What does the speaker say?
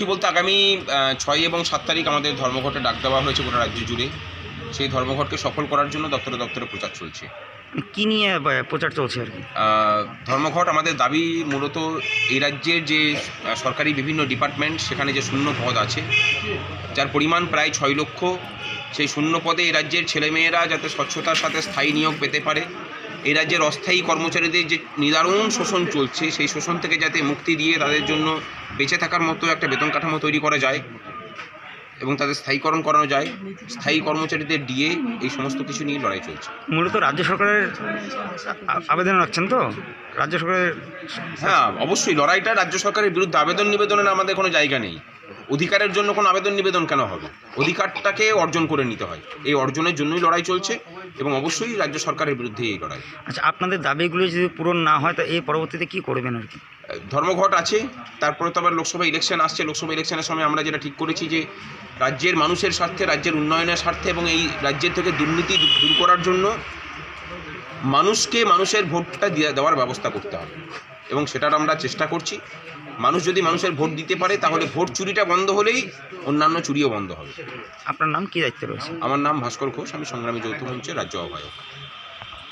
কি বলতে আগামী ছয় এবং সাত তারিখ আমাদের ধর্মঘটে ডাক দেওয়া হয়েছে গোটা রাজ্য জুড়ে। সেই ধর্মঘটকে সফল করার জন্য দপ্তরে দপ্তরে প্রচার চলছে। কি নিয়ে প্রচার চলছে আর কি? ধর্মঘট আমাদের দাবি মূলত এই রাজ্যের যে সরকারি বিভিন্ন ডিপার্টমেন্ট সেখানে যে শূন্য পদ আছে যার পরিমাণ প্রায় ছয় লক্ষ সেই শূন্য পদে এই রাজ্যের ছেলেমেয়েরা যাতে স্বচ্ছতার সাথে স্থায়ী নিয়োগ পেতে পারে এই রাজ্যের অস্থায়ী কর্মচারীদের যে নিদারুণ শোষণ চলছে সেই শোষণ থেকে যাতে মুক্তি দিয়ে তাদের জন্য বেঁচে থাকার মতো একটা বেতন কাঠামো তৈরি করা যায় এবং তাদের স্থায়ীকরণ করানো যায় স্থায়ী কর্মচারীদের দিয়ে এই সমস্ত কিছু নিয়ে লড়াই চলছে। মূলত রাজ্য সরকারের আবেদন রাখছেন তো? রাজ্য সরকারের হ্যাঁ অবশ্যই লড়াইটা রাজ্য সরকারের বিরুদ্ধে আবেদন নিবেদনের আমাদের কোনো জায়গা নেই। অধিকারের জন্য কোনো আবেদন নিবেদন কেন হবে? অধিকারটাকে অর্জন করে নিতে হয়। এই অর্জনের জন্যই লড়াই চলছে। এবং অবশ্যই রাজ্য সরকারের বিরুদ্ধে এই লড়াই। আচ্ছা আপনাদের দাবিগুলো যদি পূরণ না হয় তো এই পরবর্তীতে কি করবেন আর কি? ধর্মঘট আছে তারপরে তো আবার লোকসভা ইলেকশন আসছে। লোকসভা ইলেকশনের সময় আমরা যেটা ঠিক করেছি যে রাজ্যের মানুষের স্বার্থে রাজ্যের উন্নয়নের স্বার্থে এবং এই রাজ্যের থেকে দুর্নীতি দূর করার জন্য মানুষকে মানুষের ভোটটা দিয়ে দেওয়ার ব্যবস্থা করতে হবে। এবং সেটার আমরা চেষ্টা করছি। মানুষ যদি মানুষের ভোট দিতে পারে তাহলে ভোট চুরিটা বন্ধ হলেই অন্যান্য চুরিও বন্ধ হবে। আপনার নাম কি দায়িত্ব রয়েছে? আমার নাম ভাস্কর ঘোষ আমি সংগ্রামী যৌথ মঞ্চের রাজ্য আহ্বায়ক।